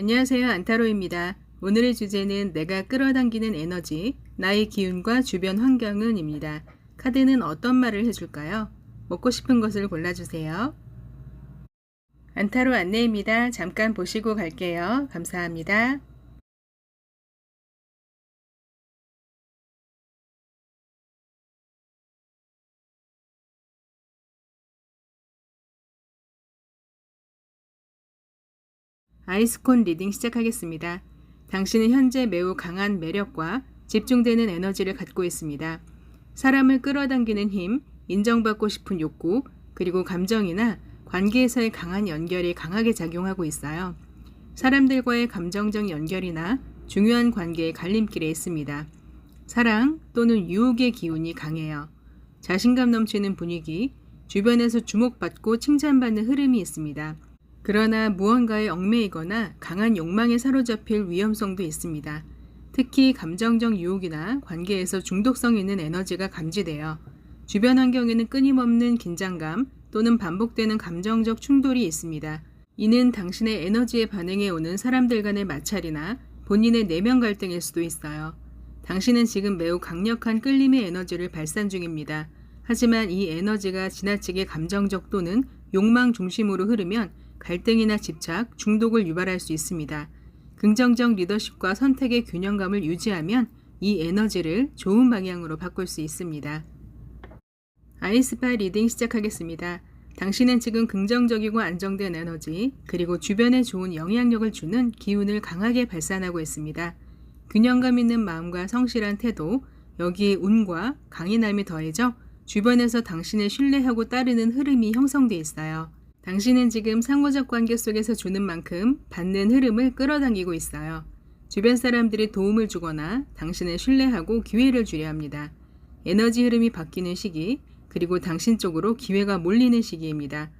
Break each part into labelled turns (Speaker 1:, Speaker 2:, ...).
Speaker 1: 안녕하세요. 안타로입니다. 오늘의 주제는 내가 끌어당기는 에너지, 나의 기운과 주변 환경은 입니다. 카드는 어떤 말을 해줄까요? 먹고 싶은 것을 골라주세요. 안타로 안내입니다. 잠깐 보시고 갈게요. 감사합니다. 아이스콘 리딩 시작하겠습니다. 당신은 현재 매우 강한 매력과 집중되는 에너지를 갖고 있습니다. 사람을 끌어당기는 힘, 인정받고 싶은 욕구, 그리고 감정이나 관계에서의 강한 연결이 강하게 작용하고 있어요. 사람들과의 감정적 연결이나 중요한 관계의 갈림길에 있습니다. 사랑 또는 유혹의 기운이 강해요. 자신감 넘치는 분위기, 주변에서 주목받고 칭찬받는 흐름이 있습니다. 그러나 무언가에 얽매이거나 강한 욕망에 사로잡힐 위험성도 있습니다. 특히 감정적 유혹이나 관계에서 중독성 있는 에너지가 감지되어 주변 환경에는 끊임없는 긴장감 또는 반복되는 감정적 충돌이 있습니다. 이는 당신의 에너지에 반응해 오는 사람들 간의 마찰이나 본인의 내면 갈등일 수도 있어요. 당신은 지금 매우 강력한 끌림의 에너지를 발산 중입니다. 하지만 이 에너지가 지나치게 감정적 또는 욕망 중심으로 흐르면 갈등이나 집착, 중독을 유발할 수 있습니다. 긍정적 리더십과 선택의 균형감을 유지하면 이 에너지를 좋은 방향으로 바꿀 수 있습니다. 아이스파 리딩 시작하겠습니다. 당신은 지금 긍정적이고 안정된 에너지, 그리고 주변에 좋은 영향력을 주는 기운을 강하게 발산하고 있습니다. 균형감 있는 마음과 성실한 태도, 여기에 운과 강인함이 더해져 주변에서 당신을 신뢰하고 따르는 흐름이 형성돼 있어요. 당신은 지금 상호적 관계 속에서 주는 만큼 받는 흐름을 끌어당기고 있어요. 주변 사람들이 도움을 주거나 당신을 신뢰하고 기회를 주려 합니다. 에너지 흐름이 바뀌는 시기, 그리고 당신 쪽으로 기회가 몰리는 시기입니다.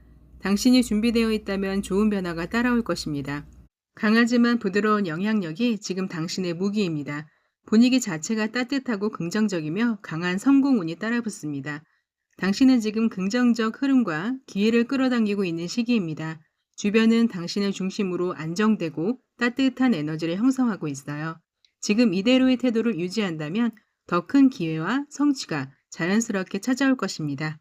Speaker 1: 당신이 준비되어 있다면 좋은 변화가 따라올 것입니다. 강하지만 부드러운 영향력이 지금 당신의 무기입니다. 분위기 자체가 따뜻하고 긍정적이며 강한 성공운이 따라붙습니다. 당신은 지금 긍정적 흐름과 기회를 끌어당기고 있는 시기입니다. 주변은 당신의 중심으로 안정되고 따뜻한 에너지를 형성하고 있어요. 지금 이대로의 태도를 유지한다면 더 큰 기회와 성취가 자연스럽게 찾아올 것입니다.